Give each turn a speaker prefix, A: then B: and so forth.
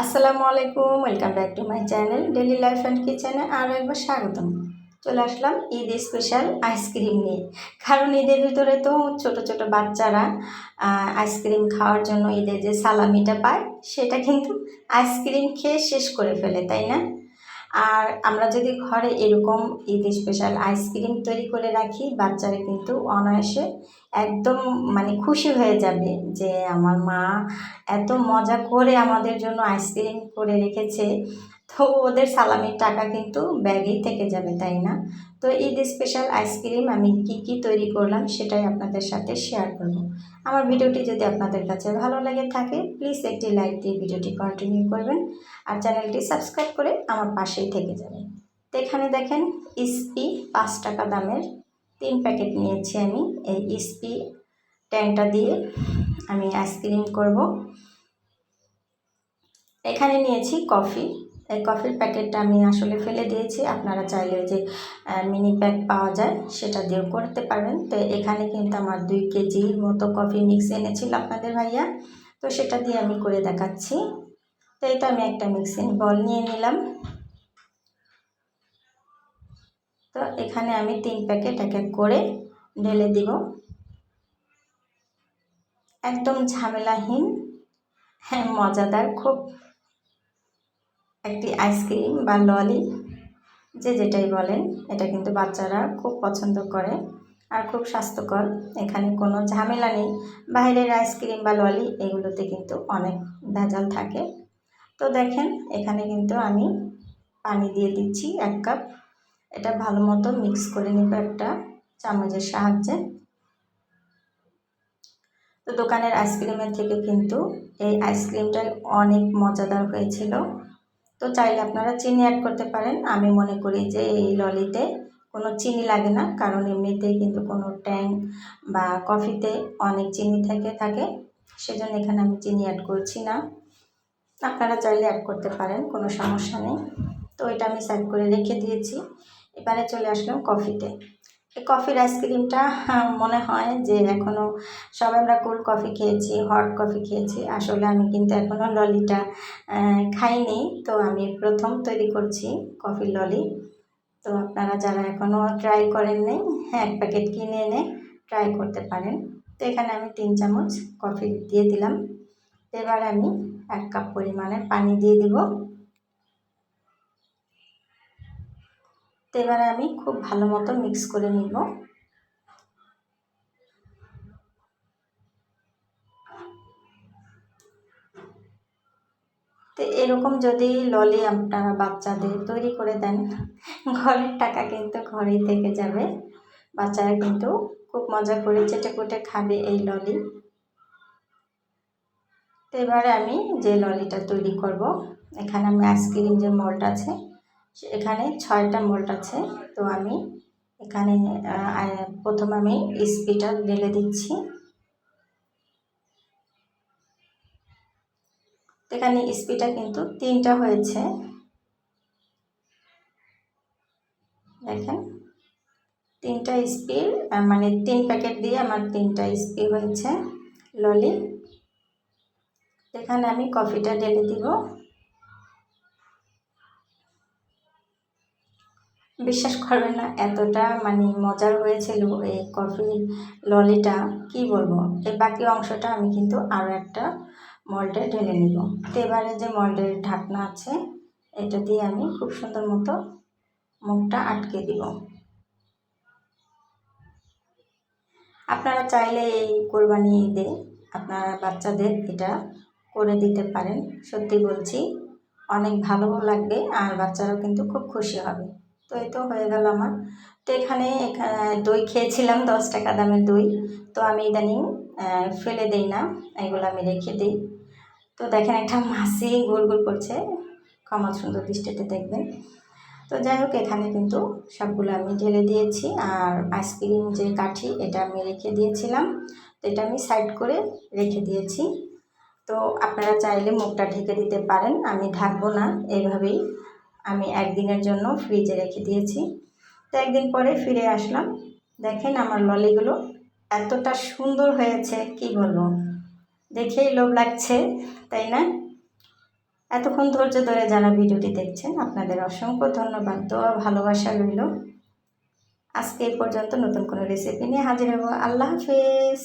A: আসসালামু আলাইকুম, welcome back to my channel daily life and কিচেনে আরও একবার স্বাগতম। চলে আসলাম ঈদ স্পেশাল আইসক্রিম নিয়ে। কারণ ঈদের ভিতরে তো ছোট ছোট বাচ্চারা আইসক্রিম খাওয়ার জন্য ঈদের যে সালামিটা পায়, সেটা কিন্তু আইসক্রিম খেয়ে শেষ করে ফেলে, তাই না? আর আমরা যদি ঘরে এরকম ঈদ স্পেশাল আইসক্রিম তৈরি করে রাখি, বাচ্চারা কিন্তু অনায়াসে একদম মানে খুশি হয়ে যাবে যে আমার মা এত মজা করে আমাদের জন্য আইসক্রিম করে রেখেছে। তো ওদের সালামির টাকা কিন্তু ব্যাগেই থেকে যাবে, তাই না? তো ঈদ স্পেশাল আইসক্রিম আমি কি কি তৈরি করলাম সেটাই আপনাদের সাথে শেয়ার করব। আমার ভিডিওটি যদি আপনাদের কাছে ভালো লেগে থাকে প্লিজ একটি লাইক দিয়ে ভিডিওটি কন্টিনিউ করবেন আর চ্যানেলটি সাবস্ক্রাইব করে আমার পাশেই থেকে যাবেন। তো এখানে দেখেন ইসপি পাঁচ টাকা দামের তিন প্যাকেট নিয়েছি আমি। এই ইসপি ট্যাংটা দিয়ে আমি আইসক্রিম করব। এখানে নিয়েছি কফি এই কফির প্যাকেটটা আমি আসলে ফেলে দিয়েছি। আপনারা চাইলে যে মিনি প্যাক পাওয়া যায়, সেটা দিয়েও করতে পারবেন। তো এখানে কিন্তু আমার দুই কেজির মতো কফি মিক্স এনেছিল আপনাদের ভাইয়া। তো সেটা দিয়ে আমি করে দেখাচ্ছি। তো এটা আমি একটা মিক্সিং বল নিয়ে নিলাম। তো এখানে আমি তিন প্যাকেট এক এক করে ঢেলে দিব। একদম ঝামেলাহীন হ্যাঁ মজাদার, খুব একটি আইসক্রিম বা ললি, যে যেটাই বলেন, এটা কিন্তু বাচ্চারা খুব পছন্দ করে আর খুব স্বাস্থ্যকর। এখানে কোনো ঝামেলা নেই। বাইরের আইসক্রিম বা ললি এগুলোতে কিন্তু অনেক ভেজাল থাকে। তো দেখেন, এখানে কিন্তু আমি পানি দিয়ে দিচ্ছি এক কাপ। এটা ভালো মতো মিক্স করে নেব একটা চামচের সাহায্যে। তো দোকানের আইসক্রিমের থেকে কিন্তু এই আইসক্রিমটাই অনেক মজাদার হয়েছিল। তো চাইলে আপনারা চিনি অ্যাড করতে পারেন। আমি মনে করি যে এই ললিতে কোনো চিনি লাগে না, কারণ এমনিতেই কিন্তু কোনো ট্যাং বা কফিতে অনেক চিনি থেকে থাকে। সেজন্য এখানে আমি চিনি অ্যাড করছি না। আপনারা চাইলে অ্যাড করতে পারেন, কোনো সমস্যা নেই। তো এটা আমি সাইড করে রেখে দিয়েছি। এবারে চলে আসলাম কফিতে কফির আইসক্রিমটা মনে হয় যে এখনও সবাই আমরা কোল্ড কফি খেয়েছি হট কফি খেয়েছি। আসলে আমি কিন্তু এখনও ললিটা খাইনি। তো আমি প্রথম তৈরি করছি কফির ললি। তো আপনারা যারা এখনও ট্রাই করেন নাই হ্যাঁ এক প্যাকেট কিনে এনে ট্রাই করতে পারেন। তো এখানে আমি তিন চামচ কফি দিয়ে দিলাম। এবার আমি এক কাপ পরিমাণে পানি দিয়ে দিব। তো এবারে আমি খুব ভালো মতো মিক্স করে নিব। তো এরকম যদি ললি আপনারা বাচ্চাদের তৈরি করে দেন, ঘরের টাকা কিন্তু ঘরেই থেকে যাবে। বাচ্চারা কিন্তু খুব মজা করে চেটে কুটে খাবে এই ললি। তো এবারে আমি যে ললিটা তৈরি করব, এখানে আমি আইসক্রিম যে মল্ট আছে এখানে ছয়টা মোল্ড আছে। তো আমি এখানে প্রথম আমি স্পিটা ঢেলে দিচ্ছি। এখানে স্পিটা কিন্তু তিনটা হয়েছে। দেখেন, তিনটা স্পির মানে তিন প্যাকেট দিয়ে আমার তিনটা স্পি হয়েছে। ললি, এখানে আমি কফিটা ঢেলে দিব। বিশ্বাস করবেন না, এতটা মানে মজার হয়েছিল এই কফির ললিটা, কি বলব? এই বাকি অংশটা আমি কিন্তু আরও একটা মল্টে ঢেলে নিব। তো এবারে যে মল্টের ঢাকনা আছে, এটা দিয়ে আমি খুব সুন্দর মতো মুখটা আটকে দিব। আপনারা চাইলে এই কোরবানি ঈদে আপনারা বাচ্চাদের এটা করে দিতে পারেন। সত্যি বলছি, অনেক ভালো লাগবে আর বাচ্চারাও কিন্তু খুব খুশি হবে। তো এই তো হয়ে গেল আমার। তো এখানে দই খেয়েছিলাম, দশ টাকা দামের দই। তো আমি ইদানিং ফেলে দিই না, এগুলো আমি রেখে দিই। তো দেখেন একটা মাসি গোল গোল করছে ক্ষমা সুন্দর দৃষ্টিতে দেখবেন। তো যাই হোক, এখানে কিন্তু সবগুলো আমি ঢেলে দিয়েছি, আর আইসক্রিম যে কাঠি, এটা আমি রেখে দিয়েছিলাম। তো এটা আমি সাইড করে রেখে দিয়েছি। তো আপনারা চাইলে মুখটা ঢেকে দিতে পারেন, আমি ঢাকবো না এইভাবেই আমি একদিনের জন্য ফ্রিজে রেখে দিয়েছি। তো একদিন পরে ফিরে আসলাম। দেখেন আমার ললিগুলো এতটা সুন্দর হয়েছে, কি বলব? দেখেই লোভ লাগছে, তাই না? এতক্ষণ ধৈর্য ধরে যারা ভিডিওটি দেখছেন, আপনাদের অসংখ্য ধন্যবাদ, দোয়া, ভালোবাসা রইল। আজকে এই পর্যন্ত নতুন কোনো রেসিপি নিয়ে হাজির হব। আল্লাহ হাফিজ।